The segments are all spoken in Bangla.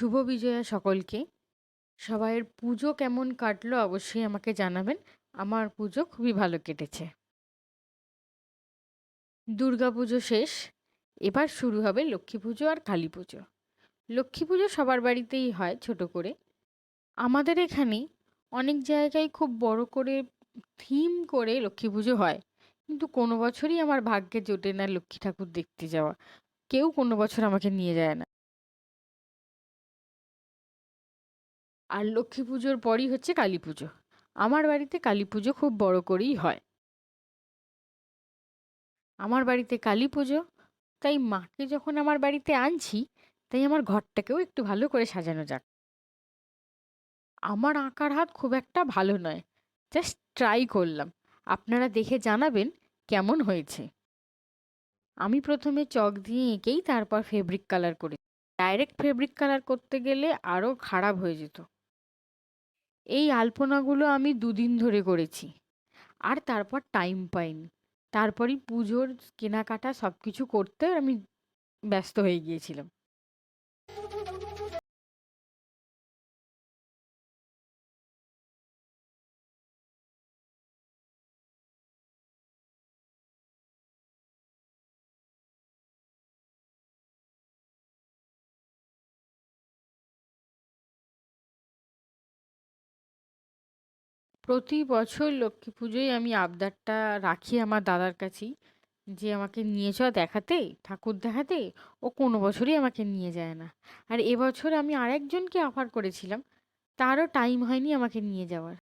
শুভ বিজয়া সকলকে। সবাইয়ের পুজো কেমন কাটলো অবশ্যই আমাকে জানাবেন। আমার পুজো খুবই ভালো কেটেছে। দুর্গা পুজো শেষ। এবার শুরু হবে লক্ষ্মী পুজো আর কালী পুজো। লক্ষ্মী পুজো সবার বাড়িতেই হয় ছোট করে। আমাদের এখানে অনেক জায়গায় খুব বড় করে থিম করে লক্ষ্মী পুজো হয়। কিন্তু কোনো বছরই আমার ভাগ্যে জোটে না লক্ষ্মী ঠাকুর দেখতে যাওয়া। কেউ কোনো বছর আমাকে নিয়ে যায় না। আর লক্ষ্মী পুজোর পরই হচ্ছে কালী পুজো। আমার বাড়িতে কালী পুজো খুব বড় করেই হয়। আমার বাড়িতে কালী পুজো, তাই মাকে যখন আমার বাড়িতে আনছি, তাই আমার ঘরটাকেও একটু ভালো করে সাজানো যাক। আমার আঁকার হাত খুব একটা ভালো নয়, জাস্ট ট্রাই করলাম। আপনারা দেখে জানাবেন কেমন হয়েছে। আমি প্রথমে চক দিয়ে এঁকেই তারপর ফেব্রিক কালার করি। ডাইরেক্ট ফেব্রিক কালার করতে গেলে আরও খারাপ হয়ে যেত। এই আলপনাগুলো আমি দুদিন ধরে করেছি। আর তারপর টাইম পাইনি। তারপরই পুজোর কেনাকাটা সব কিছু করতে আমি ব্যস্ত হয়ে গিয়েছিলাম। প্রতি বছর লক্ষ্মী পুজোয় আমি আবদারটা রাখি আমার দাদার কাছেই। যে আমাকে নিয়ে চ দেখাতে, ঠাকুর দেখাতে, ও কোনো বছরই আমাকে নিয়ে যায় না। আর এবছর আমি আরেকজনকে অফার করেছিলাম, তারও টাইম হয়নি আমাকে নিয়ে যাওয়ার।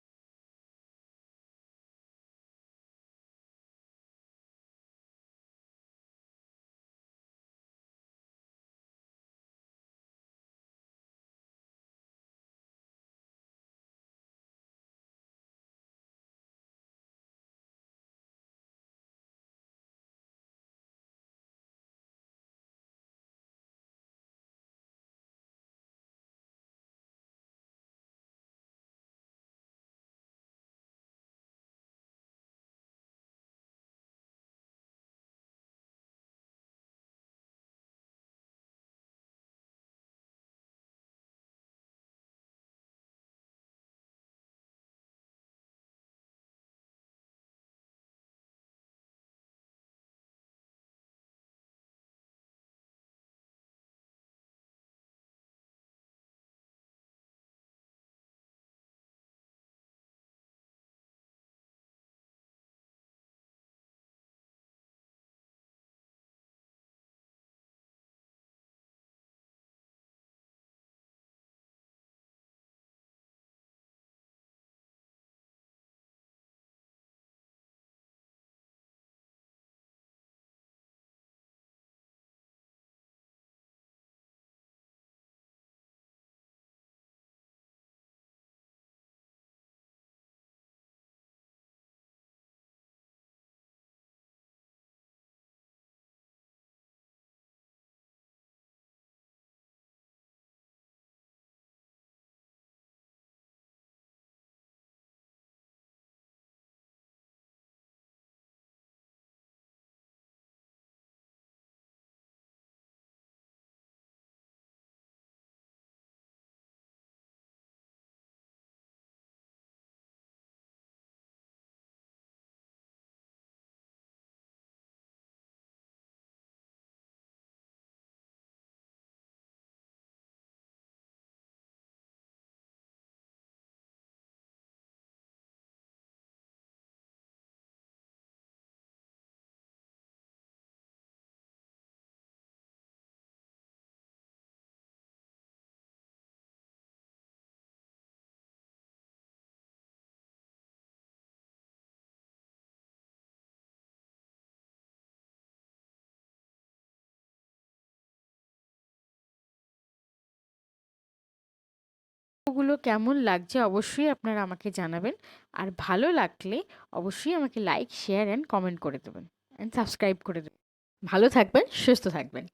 ওগুলো কেমন লাগছে অবশ্যই আপনারা আমাকে জানাবেন। আর ভালো লাগলে অবশ্যই আমাকে লাইক শেয়ার অ্যান্ড কমেন্ট করে দেবেন। অ্যান্ড সাবস্ক্রাইব করে দেবেন। ভালো থাকবেন, সুস্থ থাকবেন।